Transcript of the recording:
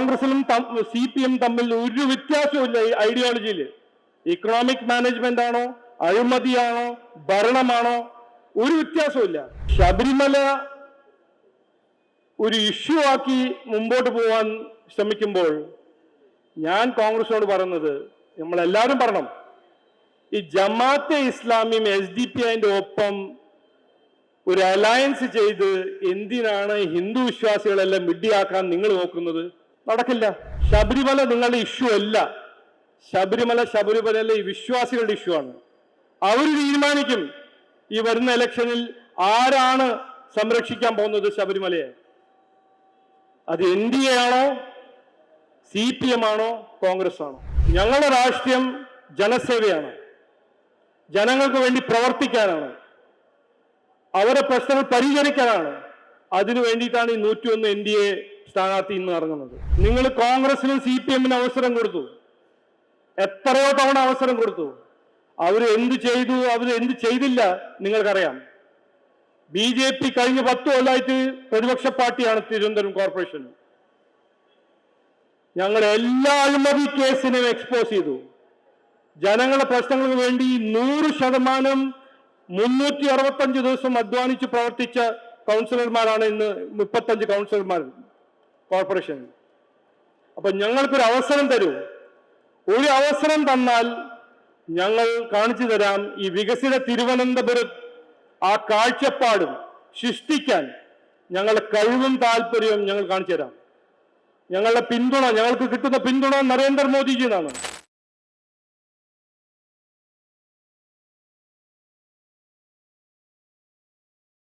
കോൺഗ്രസിലും C P M തമ്മിൽ ഒരു വ്യത്യാസവും ഈ ഐഡിയോളജിയിൽ ഇക്കണോമിക് മാനേജ്മെന്റ് ആണോ അഴിമതിയാണോ ഭരണമാണോ ഒരു വ്യത്യാസവും ശബരിമല ഒരു ഇഷ്യൂ ആക്കി മുമ്പോട്ട് പോകാൻ ശ്രമിക്കുമ്പോൾ ഞാൻ കോൺഗ്രസിനോട് പറയുന്നത് നമ്മളെല്ലാവരും പറയണം ഈ ജമാഅത്തെ ഇസ്ലാമിയും എസ് ഡി പി ഐന്റെ ഒപ്പം ഒരു അലയൻസ് ചെയ്ത് എന്തിനാണ് ഹിന്ദു വിശ്വാസികളെല്ലാം മിഡിയാക്കാൻ നിങ്ങൾ നോക്കുന്നത്? നടക്കില്ല ശബരിമല നിങ്ങളുടെ ഇഷ്യൂ അല്ല. ശബരിമല ശബരിമല ഈ വിശ്വാസികളുടെ ഇഷ്യൂ ആണ്. അവർ തീരുമാനിക്കും ഈ വരുന്ന ഇലക്ഷനിൽ ആരാണ് സംരക്ഷിക്കാൻ പോകുന്നത് ശബരിമലയെ. അത് എൻ ഡി എ ആണോ സി പി എം ആണോ കോൺഗ്രസ് ആണോ ഞങ്ങളുടെ രാഷ്ട്രീയം ജനസേവയാണ്. ജനങ്ങൾക്ക് വേണ്ടി പ്രവർത്തിക്കാനാണ്. അവരുടെ പ്രശ്നങ്ങൾ പരിഹരിക്കാനാണ്. അതിനു വേണ്ടിയിട്ടാണ് ഈ നൂറ്റിയൊന്ന് എൻ ഡി എ സ്ഥാനാർത്ഥി ഇന്ന് ഇറങ്ങുന്നത്. നിങ്ങൾ കോൺഗ്രസിനും സി പി എമ്മിന് അവസരം കൊടുത്തു. എത്രയോ തവണ അവസരം കൊടുത്തു. അവർ എന്ത് ചെയ്തു അവർ എന്ത് ചെയ്തില്ല നിങ്ങൾക്കറിയാം. ബി ജെ പി കഴിഞ്ഞ പത്ത് കൊല്ലായിട്ട് പ്രതിപക്ഷ പാർട്ടിയാണ് തിരുവനന്തപുരം കോർപ്പറേഷൻ ഞങ്ങൾ എല്ലാ അഴിമതി കേസിനെയും എക്സ്പോസ് ചെയ്തു. ജനങ്ങളുടെ പ്രശ്നങ്ങൾക്ക് വേണ്ടി നൂറ് ശതമാനം മുന്നൂറ്റി അറുപത്തഞ്ച് ദിവസം അധ്വാനിച്ച് പ്രവർത്തിച്ച കൗൺസിലർമാരാണ് ഇന്ന് മുപ്പത്തഞ്ച് കൗൺസിലർമാർ കോർപ്പറേഷൻ അപ്പൊ ഞങ്ങൾക്കൊരു അവസരം തരൂ. ഒരു അവസരം തന്നാൽ ഞങ്ങൾ കാണിച്ചു തരാം ഈ വികസിത തിരുവനന്തപുരം ആ കാഴ്ചപ്പാടും സൃഷ്ടിക്കാൻ ഞങ്ങളുടെ കഴിവും താല്പര്യവും ഞങ്ങൾ കാണിച്ചു തരാം. ഞങ്ങളുടെ പിന്തുണ ഞങ്ങൾക്ക് കിട്ടുന്ന പിന്തുണ നരേന്ദ്രമോദിജിയാണ്